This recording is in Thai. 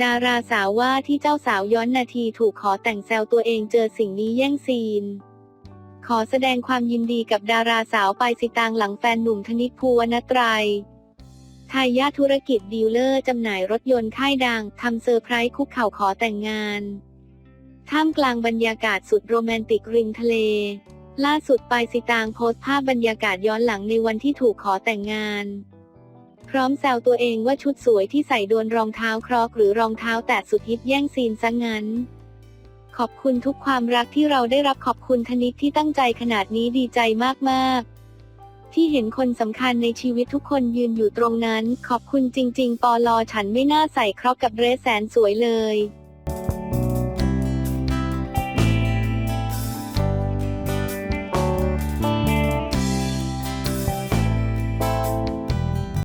ดาราสาวว่าที่เจ้าสาวย้อนนาทีถูกขอแต่งแซวตัวเองเจอสิ่งนี้แย่งซีน ขอแสดงความยินดีกับดาราสาวปายสิตางหลังแฟนหนุ่มธนิตภูวรรณไตรยทายาทธุรกิจดีลเลอร์จำหน่ายรถยนต์ค่ายดังทำเซอร์ไพรส์คุกเข่าขอแต่งงาน ท่ามกลางบรรยากาศสุดโรแมนติกริมทะเล ล่าสุดปายสิตางโพสต์ภาพบรรยากาศย้อนหลังในวันที่ถูกขอแต่งงาน พร้อมแซวตัวเองว่าชุดสวยที่ใส่โดนรองเท้าครอกหรือรองเท้าแตะสุดฮิตแย่งซีนซะงั้น ขอบคุณทุกความรักที่เราได้รับขอบคุณธนิตที่ตั้งใจขนาดนี้ดีใจมากๆ ที่เห็นคนสำคัญในชีวิตทุกคนยืนอยู่ตรงนั้น ขอบคุณจริง ๆ ปอลอฉันไม่น่าใส่ครอกกับเดรสแสนสวยเลย